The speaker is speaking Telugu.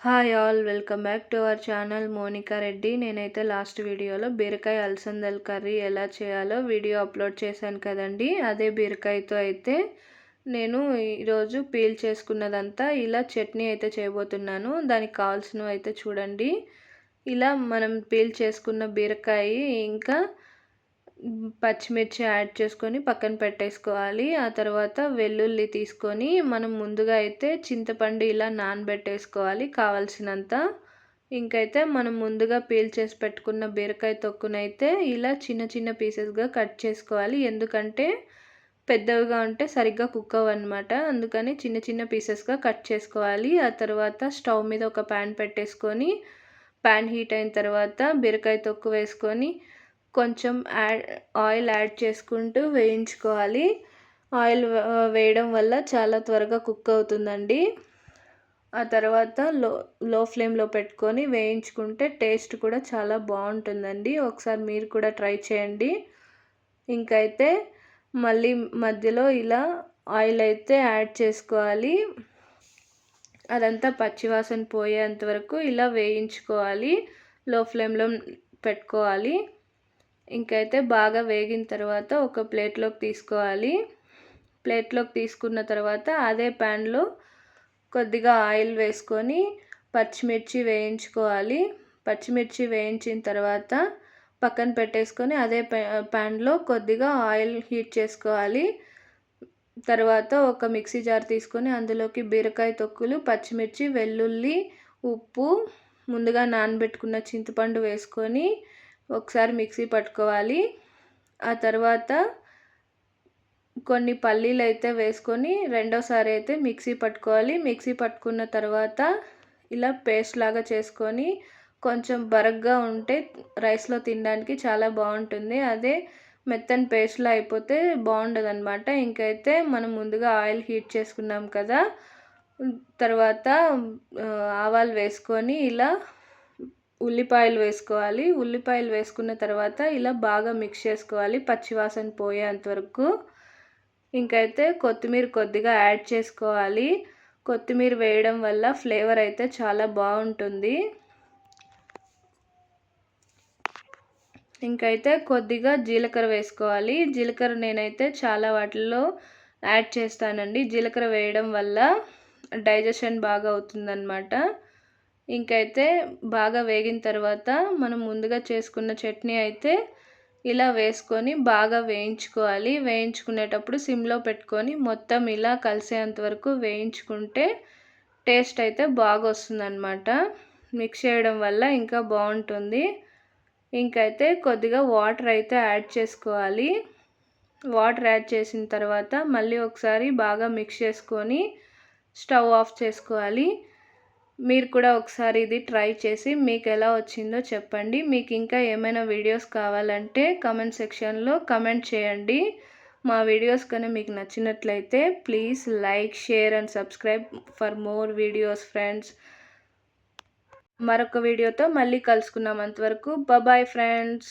Hi all welcome back to our channel Monika Reddy నేనైతే లాస్ట్ వీడియోలో బీరకాయ అలసందల కర్రీ ఎలా చేయాలో వీడియో అప్లోడ్ చేశాను కదండి. అదే బీరకాయతో అయితే నేను ఈరోజు పీల్ చేసుకున్నదంతా ఇలా చట్నీ అయితే చేయబోతున్నాను. దానికి కావాల్సినవి అయితే చూడండి. ఇలా మనం పీల్ చేసుకున్న బీరకాయ ఇంకా పచ్చిమిర్చి యాడ్ చేసుకొని పక్కన పెట్టేసుకోవాలి. ఆ తర్వాత వెల్లుల్లి తీసుకొని మనం ముందుగా అయితే చింతపండు ఇలా నానబెట్టేసుకోవాలి కావాల్సినంత. ఇంకైతే మనం ముందుగా పీల్ చేసి పెట్టుకున్న బీరకాయ తొక్కునైతే ఇలా చిన్న చిన్న పీసెస్గా కట్ చేసుకోవాలి. ఎందుకంటే పెద్దవిగా ఉంటే సరిగ్గా కుక్ అవ్వనమాట అందుకని చిన్న చిన్న పీసెస్గా కట్ చేసుకోవాలి. ఆ తర్వాత స్టవ్ మీద ఒక ప్యాన్ పెట్టేసుకొని ప్యాన్ హీట్ అయిన తర్వాత బీరకాయ తొక్కు వేసుకొని కొంచెం యాడ్ ఆయిల్ యాడ్ చేసుకుంటూ వేయించుకోవాలి. ఆయిల్ వేయడం వల్ల చాలా త్వరగా కుక్ అవుతుందండి. ఆ తర్వాత లో లో ఫ్లేమ్లో పెట్టుకొని వేయించుకుంటే టేస్ట్ కూడా చాలా బాగుంటుందండి. ఒకసారి మీరు కూడా ట్రై చేయండి. ఇంకైతే మళ్ళీ మధ్యలో ఇలా ఆయిల్ అయితే యాడ్ చేసుకోవాలి. అదంతా పచ్చివాసన పోయేంత వరకు ఇలా వేయించుకోవాలి. లో ఫ్లేమ్లో పెట్టుకోవాలి. ఇంకైతే బాగా వేగిన తర్వాత ఒక ప్లేట్లోకి తీసుకోవాలి. ప్లేట్లోకి తీసుకున్న తర్వాత అదే ప్యాన్లో కొద్దిగా ఆయిల్ వేసుకొని పచ్చిమిర్చి వేయించుకోవాలి. పచ్చిమిర్చి వేయించిన తర్వాత పక్కన పెట్టేసుకొని అదే ప్యాన్లో కొద్దిగా ఆయిల్ హీట్ చేసుకోవాలి. తర్వాత ఒక మిక్సీ జార్ తీసుకొని అందులోకి బీరకాయ తొక్కులు పచ్చిమిర్చి వెల్లుల్లి ఉప్పు ముందుగా నానబెట్టుకున్న చింతపండు వేసుకొని ఒకసారి మిక్సీ పట్టుకోవాలి. ఆ తర్వాత కొన్ని పల్లీలు అయితే వేసుకొని రెండోసారి అయితే మిక్సీ పట్టుకోవాలి. మిక్సీ పట్టుకున్న తర్వాత ఇలా పేస్ట్ లాగా చేసుకొని కొంచెం బరగ్గా ఉంటే రైస్లో తినడానికి చాలా బాగుంటుంది. అదే మెత్తని పేస్ట్లో అయిపోతే బాగుండదు అనమాట ఇంకైతే మనం ముందుగా ఆయిల్ హీట్ చేసుకున్నాం కదా. తర్వాత ఆవాలు వేసుకొని ఇలా ఉల్లిపాయలు వేసుకోవాలి. ఉల్లిపాయలు వేసుకున్న తర్వాత ఇలా బాగా మిక్స్ చేసుకోవాలి. పచ్చివాసన పోయేంత వరకు. ఇంకైతే కొత్తిమీర కొద్దిగా యాడ్ చేసుకోవాలి. కొత్తిమీర వేయడం వల్ల ఫ్లేవర్ అయితే చాలా బాగుంటుంది. ఇంకైతే కొద్దిగా జీలకర్ర వేసుకోవాలి. జీలకర్ర నేనైతే చాలా వాటిల్లో యాడ్ చేస్తానండి. జీలకర్ర వేయడం వల్ల డైజెషన్ బాగా అవుతుందన్నమాట. ఇంకైతే బాగా వేగిన తర్వాత మనం ముందుగా చేసుకున్న చట్నీ అయితే ఇలా వేసుకొని బాగా వేయించుకోవాలి. వేయించుకునేటప్పుడు సిమ్లో పెట్టుకొని మొత్తం ఇలా కలిసేంత వరకు వేయించుకుంటే టేస్ట్ అయితే బాగా వస్తుందన్నమాట మిక్స్ చేయడం వల్ల ఇంకా బాగుంటుంది. ఇంకైతే కొద్దిగా వాటర్ అయితే యాడ్ చేసుకోవాలి. వాటర్ యాడ్ చేసిన తర్వాత మళ్ళీ ఒకసారి బాగా మిక్స్ చేసుకొని స్టవ్ ఆఫ్ చేసుకోవాలి. మీరు కూడా ఒకసారి ఇది ట్రై చేసి మీకు ఎలా వచ్చిందో చెప్పండి. మీకు ఇంకా ఏమైనా వీడియోస్ కావాలంటే కమెంట్ సెక్షన్లో కమెంట్ చేయండి. మా వీడియోస్ కానీ మీకు నచ్చినట్లయితే please like share and subscribe for more videos friends. మరొక వీడియోతో మళ్ళీ కలుసుకున్నాం అంతవరకు. Bye friends.